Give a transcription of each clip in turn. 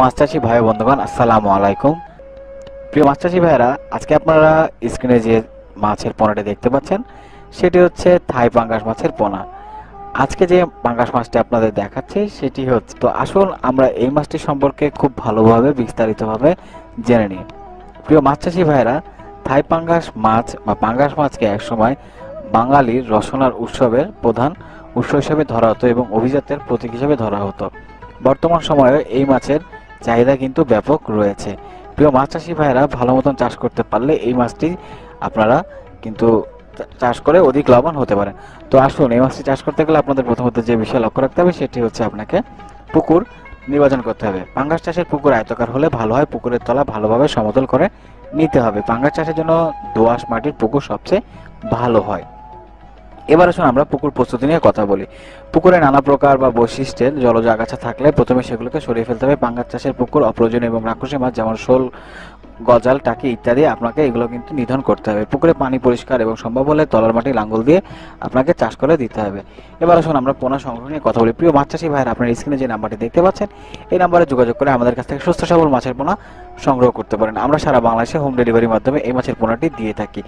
মাছ চাষি ভাই, বন্ধুগণ, আসসালামু আলাইকুম। প্রিয় মাছ চাষি ভাইরা আজকে আপনারা স্ক্রিনে যে মাছের পোনাটি দেখতে পাচ্ছেন, সেটি হচ্ছে থাই পাঙ্গাস মাছের পোনা। আজকে যে পাঙ্গাস মাছটি আপনাদের দেখাচ্ছি, সেটি হচ্ছে তো আসুন, আমরা এই মাছটি সম্পর্কে খুব ভালোভাবে, বিস্তারিতভাবে জেনে নিই। প্রিয় মাছ চাষি ভাইরা থাই পাঙ্গাস মাছ বা পাঙ্গাস মাছকে একসময় বাঙালির রসনার উৎসবের প্রধান উৎস হিসেবে ধরা হতো এবং অভিজাতের প্রতীক হিসেবে ধরা হতো। বর্তমান সময়ে এই মাছের চাহিদা কিন্তু ব্যাপক রয়েছে। প্রিয় মাছ চাষি ভাইয়েরা, ভালো মতন চাষ করতে পারলে এই মাছটি আপনারা কিন্তু চাষ করে অধিক লাভবান হতে পারেন। তো আসুন, এই মাছটি চাষ করতে গেলে আপনাদের প্রথমত যে বিষয় লক্ষ্য রাখতে হবে, সেটি হচ্ছে আপনাকে পুকুর নির্বাচন করতে হবে। পাঙ্গাস চাষের পুকুর আয়তকার হলে ভালো হয়, পুকুরের তলা ভালোভাবে সমতল করে নিতে হবে। পাঙ্গাস চাষের জন্য দোআঁশ মাটির পুকুর সবচেয়ে ভালো হয়। এবার আসুন আমরা পুকুর প্রস্তুতি নিয়ে কথা বলি। পুকুরে নানা প্রকার বা বৈশিষ্ট্যের জলজ আগাছা থাকলে প্রথমে সেগুলোকে সরিয়ে ফেলতে হবে। পাঙ্গাস চাষের পুকুর, অপ্রয়োজনীয় এবং রাক্ষসী মাছ যেমন শোল, গজাল, টাকি ইত্যাদি আপনাকে এগুলো কিন্তু নিধন করতে হবে। পুকুরে পানি পরিষ্কার এবং সম্ভব হলে তলার মাটি লাঙ্গল দিয়ে আপনাকে চাষ করে দিতে হবে। এবার আসুন আমরা পোনা সংগ্রহ নিয়ে কথা বলি। প্রিয় মাছ চাষি ভাইয়ের, আপনার স্ক্রিনে যে নাম্বারটি দেখতে পাচ্ছেন, এই নাম্বারে যোগাযোগ করে আমাদের কাছ থেকে সুস্থ সবল মাছের পোনা সংগ্রহ করতে পারেন। আমরা সারা বাংলাদেশে হোম ডেলিভারির মাধ্যমে এই মাছের পোনাটি দিয়ে থাকি।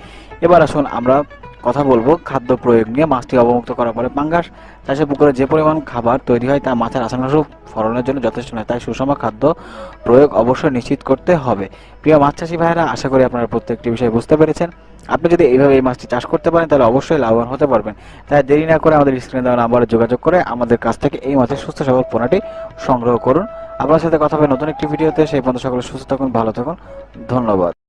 এবার আসুন আমরা কথা বলব, খাদ্য প্রয়োগ নিয়ে মাছটি অবমুক্ত করার পরে পাঙ্গাস চাষের পুকুরে যে পরিমাণ খাবার তৈরি হয় তা মাছের আসানুষ ফলনের জন্য যথেষ্ট নয়, তাই সুষম খাদ্য প্রয়োগ অবশ্যই নিশ্চিত করতে হবে। প্রিয় মাছ চাষি ভাইয়েরা, আশা করি আপনারা প্রত্যেকটি বিষয় বুঝতে পেরেছেন। আপনি যদি এইভাবে এই মাছটি চাষ করতে পারেন, তাহলে অবশ্যই লাভবান হতে পারবেন। তাই দেরি না করে আমাদের স্ক্রিনে দেওয়া নাম্বারে যোগাযোগ করে আমাদের কাছ থেকে এই মাছের সুস্থ সবল পোনাটি সংগ্রহ করুন। আপনার সাথে কথা হবে নতুন একটি ভিডিওতে। সেই পর্যন্ত সকলে সুস্থ থাকুন, ভালো থাকুন। ধন্যবাদ।